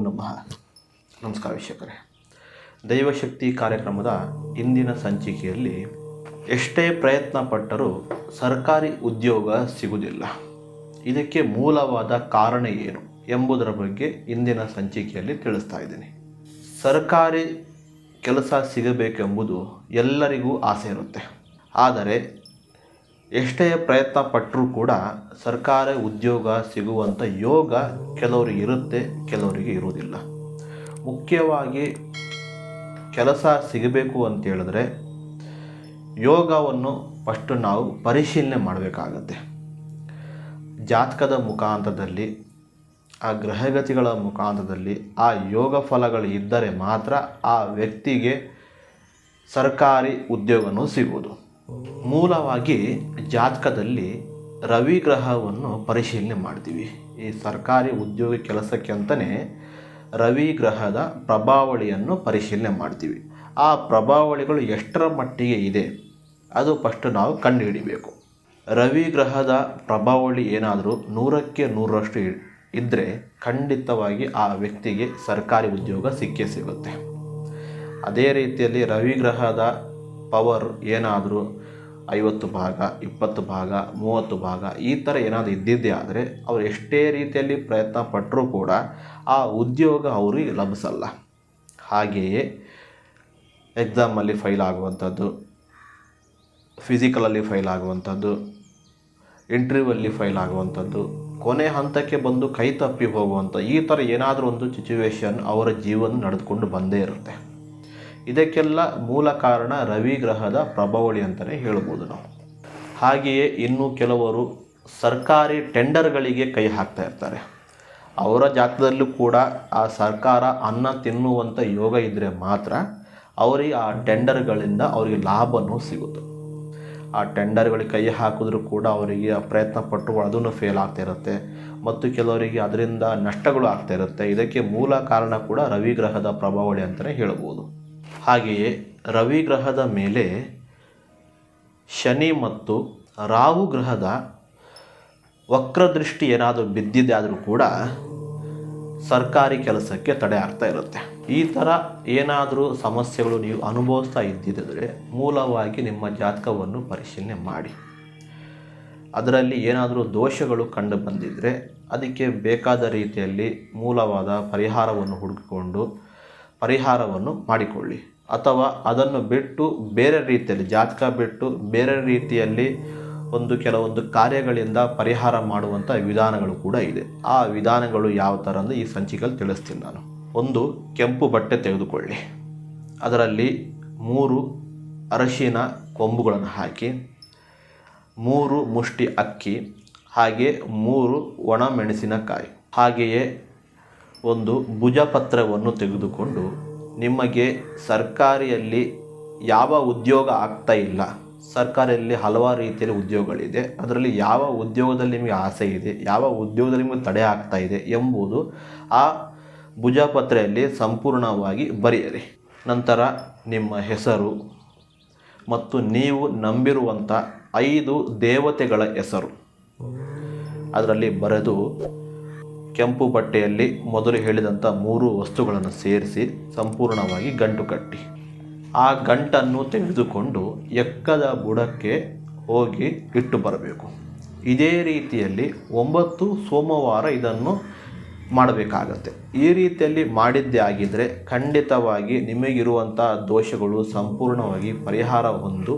ನಮಃ. ನಮಸ್ಕಾರ ವೀಕ್ಷಕರೇ. ದೈವಶಕ್ತಿ ಕಾರ್ಯಕ್ರಮದ ಇಂದಿನ ಸಂಚಿಕೆಯಲ್ಲಿ ಎಷ್ಟೇ ಪ್ರಯತ್ನ ಪಟ್ಟರೂ ಸರ್ಕಾರಿ ಉದ್ಯೋಗ ಸಿಗುವುದಿಲ್ಲ. ಇದಕ್ಕೆ ಮೂಲವಾದ ಕಾರಣ ಏನು ಎಂಬುದರ ಬಗ್ಗೆ ಇಂದಿನ ಸಂಚಿಕೆಯಲ್ಲಿ ತಿಳಿಸ್ತಾ ಇದ್ದೀನಿ. ಸರ್ಕಾರಿ ಕೆಲಸ ಸಿಗಬೇಕೆಂಬುದು ಎಲ್ಲರಿಗೂ ಆಸೆ ಇರುತ್ತೆ. ಆದರೆ ಎಷ್ಟೇ ಪ್ರಯತ್ನ ಪಟ್ಟರೂ ಕೂಡ ಸರ್ಕಾರಿ ಉದ್ಯೋಗ ಸಿಗುವಂಥ ಯೋಗ ಕೆಲವರಿಗೆ ಇರುತ್ತೆ, ಕೆಲವರಿಗೆ ಇರುವುದಿಲ್ಲ. ಮುಖ್ಯವಾಗಿ ಕೆಲಸ ಸಿಗಬೇಕು ಅಂತ ಹೇಳಿದ್ರೆ ಯೋಗವನ್ನು ಫಸ್ಟು ನಾವು ಪರಿಶೀಲನೆ ಮಾಡಬೇಕಾಗತ್ತೆ. ಜಾತಕದ ಮುಖಾಂತರದಲ್ಲಿ ಆ ಗ್ರಹಗತಿಗಳ ಮುಖಾಂತರದಲ್ಲಿ ಆ ಯೋಗ ಫಲಗಳು ಇದ್ದರೆ ಮಾತ್ರ ಆ ವ್ಯಕ್ತಿಗೆ ಸರ್ಕಾರಿ ಉದ್ಯೋಗನೂ ಸಿಗುವುದು. ಮೂಲವಾಗಿ ಜಾತಕದಲ್ಲಿ ರವಿ ಗ್ರಹವನ್ನು ಪರಿಶೀಲನೆ ಮಾಡ್ತೀವಿ. ಈ ಸರ್ಕಾರಿ ಉದ್ಯೋಗ ಕೆಲಸಕ್ಕೆ ಅಂತಲೇ ರವಿ ಗ್ರಹದ ಪ್ರಭಾವಳಿಯನ್ನು ಪರಿಶೀಲನೆ ಮಾಡ್ತೀವಿ. ಆ ಪ್ರಭಾವಳಿಗಳು ಎಷ್ಟರ ಮಟ್ಟಿಗೆ ಇದೆ, ಅದು ಫಸ್ಟ್ ನಾವು ಕಂಡುಹಿಡಿಬೇಕು. ರವಿ ಗ್ರಹದ ಪ್ರಭಾವಳಿ ಏನಾದರೂ ನೂರಕ್ಕೆ ನೂರರಷ್ಟು ಇದ್ದರೆ ಖಂಡಿತವಾಗಿ ಆ ವ್ಯಕ್ತಿಗೆ ಸರ್ಕಾರಿ ಉದ್ಯೋಗ ಸಿಕ್ಕೇ ಸಿಗುತ್ತೆ. ಅದೇ ರೀತಿಯಲ್ಲಿ ರವಿ ಗ್ರಹದ ಪವರ್ ಏನಾದರೂ ಐವತ್ತು ಭಾಗ, ಇಪ್ಪತ್ತು ಭಾಗ, ಮೂವತ್ತು ಭಾಗ ಈ ಥರ ಏನಾದರೂ ಇದ್ದಿದ್ದೇ ಆದರೆ ಅವರು ಎಷ್ಟೇ ರೀತಿಯಲ್ಲಿ ಪ್ರಯತ್ನ ಪಟ್ಟರೂ ಕೂಡ ಆ ಉದ್ಯೋಗ ಅವರಿಗೆ ಲಭಿಸಲ್ಲ. ಹಾಗೆಯೇ ಎಕ್ಸಾಮಲ್ಲಿ ಫೈಲ್ ಆಗುವಂಥದ್ದು ಫಿಸಿಕಲಲ್ಲಿ ಫೈಲ್ ಆಗುವಂಥದ್ದು ಇಂಟರ್ವ್ಯೂವಲ್ಲಿ ಫೈಲ್ ಆಗುವಂಥದ್ದು, ಕೊನೆ ಹಂತಕ್ಕೆ ಬಂದು ಕೈ ತಪ್ಪಿ ಹೋಗುವಂಥ ಈ ಥರ ಏನಾದರೂ ಒಂದು ಸಿಚುವೇಶನ್ ಅವರ ಜೀವನ ನಡೆದುಕೊಂಡು ಬಂದೇ ಇರುತ್ತೆ. ಇದಕ್ಕೆಲ್ಲ ಮೂಲ ಕಾರಣ ರವಿ ಗ್ರಹದ ಪ್ರಭಾವಳಿ ಅಂತಲೇ ಹೇಳ್ಬೋದು ನಾವು. ಹಾಗೆಯೇ ಇನ್ನು ಕೆಲವರು ಸರ್ಕಾರಿ ಟೆಂಡರ್ಗಳಿಗೆ ಕೈ ಹಾಕ್ತಾ ಇರ್ತಾರೆ. ಅವರ ಜಾತದಲ್ಲೂ ಕೂಡ ಆ ಸರ್ಕಾರ ಅನ್ನ ತಿನ್ನುವಂಥ ಯೋಗ ಇದ್ದರೆ ಮಾತ್ರ ಅವರಿಗೆ ಆ ಟೆಂಡರ್ಗಳಿಂದ ಅವರಿಗೆ ಲಾಭವೂ ಸಿಗುತ್ತೆ. ಆ ಟೆಂಡರ್ಗಳಿಗೆ ಕೈ ಹಾಕಿದ್ರೂ ಕೂಡ ಅವರಿಗೆ ಪ್ರಯತ್ನ ಪಟ್ಟು ಅದನ್ನು ಫೇಲ್ ಇರುತ್ತೆ. ಮತ್ತು ಕೆಲವರಿಗೆ ಅದರಿಂದ ನಷ್ಟಗಳು ಆಗ್ತಾ ಇರುತ್ತೆ. ಇದಕ್ಕೆ ಮೂಲ ಕಾರಣ ಕೂಡ ರವಿ ಗ್ರಹದ ಪ್ರಭಾವಳಿ ಅಂತಲೇ ಹೇಳ್ಬೋದು. ಹಾಗೆಯೇ ರವಿ ಗ್ರಹದ ಮೇಲೆ ಶನಿ ಮತ್ತು ರಾಹು ಗ್ರಹದ ವಕ್ರದೃಷ್ಟಿ ಏನಾದರೂ ಬಿದ್ದಿದೆ ಕೂಡ ಸರ್ಕಾರಿ ಕೆಲಸಕ್ಕೆ ತಡೆ ಆಗ್ತಾ ಇರುತ್ತೆ. ಈ ಥರ ಏನಾದರೂ ಸಮಸ್ಯೆಗಳು ನೀವು ಅನುಭವಿಸ್ತಾ ಇದ್ದಿದ್ದರೆ ಮೂಲವಾಗಿ ನಿಮ್ಮ ಜಾತಕವನ್ನು ಪರಿಶೀಲನೆ ಮಾಡಿ. ಅದರಲ್ಲಿ ಏನಾದರೂ ದೋಷಗಳು ಕಂಡು ಬಂದಿದ್ದರೆ ಅದಕ್ಕೆ ಬೇಕಾದ ರೀತಿಯಲ್ಲಿ ಮೂಲವಾದ ಪರಿಹಾರವನ್ನು ಹುಡುಕಿಕೊಂಡು ಪರಿಹಾರವನ್ನು ಮಾಡಿಕೊಳ್ಳಿ. ಅಥವಾ ಅದನ್ನು ಬಿಟ್ಟು ಬೇರೆ ರೀತಿಯಲ್ಲಿ, ಜಾತಕ ಬಿಟ್ಟು ಬೇರೆ ರೀತಿಯಲ್ಲಿ ಒಂದು ಕೆಲವೊಂದು ಕಾರ್ಯಗಳಿಂದ ಪರಿಹಾರ ಮಾಡುವಂಥ ವಿಧಾನಗಳು ಕೂಡ ಇದೆ. ಆ ವಿಧಾನಗಳು ಯಾವ ಥರ ಅಂದರೆ ಈ ಸಂಚಿಕೆಯಲ್ಲಿ ತಿಳಿಸ್ತೀನಿ ನಾನು. ಒಂದು, ಕೆಂಪು ಬಟ್ಟೆ ತೆಗೆದುಕೊಳ್ಳಿ. ಅದರಲ್ಲಿ ಮೂರು ಅರಶಿನ ಕೊಂಬುಗಳನ್ನು ಹಾಕಿ, ಮೂರು ಮುಷ್ಟಿ ಅಕ್ಕಿ, ಹಾಗೆ ಮೂರು ಒಣ ಮೆಣಸಿನಕಾಯಿ. ಹಾಗೆಯೇ ಒಂದು ಭುಜಪತ್ರವನ್ನು ತೆಗೆದುಕೊಂಡು ನಿಮಗೆ ಸರ್ಕಾರಿಯಲ್ಲಿ ಯಾವ ಉದ್ಯೋಗ ಆಗ್ತಾ ಇಲ್ಲ. ಸರ್ಕಾರಿಯಲ್ಲಿ ಹಲವಾರು ರೀತಿಯಲ್ಲಿ ಉದ್ಯೋಗಗಳಿದೆ. ಅದರಲ್ಲಿ ಯಾವ ಉದ್ಯೋಗದಲ್ಲಿ ನಿಮಗೆ ಆಸೆ ಇದೆ, ಯಾವ ಉದ್ಯೋಗದಲ್ಲಿ ನಿಮಗೆ ತಡೆ ಆಗ್ತಾ ಇದೆ ಎಂಬುದು ಆ ಭುಜಪತ್ರೆಯಲ್ಲಿ ಸಂಪೂರ್ಣವಾಗಿ ಬರೆಯಿರಿ. ನಂತರ ನಿಮ್ಮ ಹೆಸರು ಮತ್ತು ನೀವು ನಂಬಿರುವಂಥ ಐದು ದೇವತೆಗಳ ಹೆಸರು. ಅದರಲ್ಲಿ ಬರೆದು ಕೆಂಪು ಬಟ್ಟೆಯಲ್ಲಿ ಮೊದಲು ಹೇಳಿದಂಥ ಮೂರು ವಸ್ತುಗಳನ್ನು ಸೇರಿಸಿ ಸಂಪೂರ್ಣವಾಗಿ ಗಂಟು ಕಟ್ಟಿ. ಆ ಗಂಟನ್ನು ತೆಗೆದುಕೊಂಡು ಎಕ್ಕದ ಬುಡಕ್ಕೆ ಹೋಗಿ ಇಟ್ಟು ಬರಬೇಕು. ಇದೇ ರೀತಿಯಲ್ಲಿ ಒಂಬತ್ತು ಸೋಮವಾರ ಇದನ್ನು ಮಾಡಬೇಕಾಗತ್ತೆ. ಈ ರೀತಿಯಲ್ಲಿ ಮಾಡಿದ್ದೇ ಆಗಿದ್ದರೆ ಖಂಡಿತವಾಗಿ ನಿಮಗಿರುವಂಥ ದೋಷಗಳು ಸಂಪೂರ್ಣವಾಗಿ ಪರಿಹಾರ ಹೊಂದು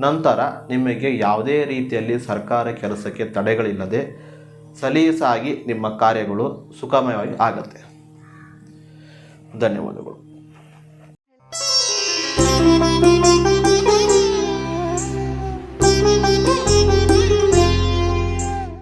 ನಂತರ ನಿಮಗೆ ಯಾವುದೇ ರೀತಿಯಲ್ಲಿ ಸರ್ಕಾರ ಕೆಲಸಕ್ಕೆ ತಡೆಗಳಿಲ್ಲದೆ ಸಲೀಸಾಗಿ ನಿಮ್ಮ ಕಾರ್ಯಗಳು ಸುಖಮಯವಾಗಿ ಆಗುತ್ತೆ. ಧನ್ಯವಾದಗಳು.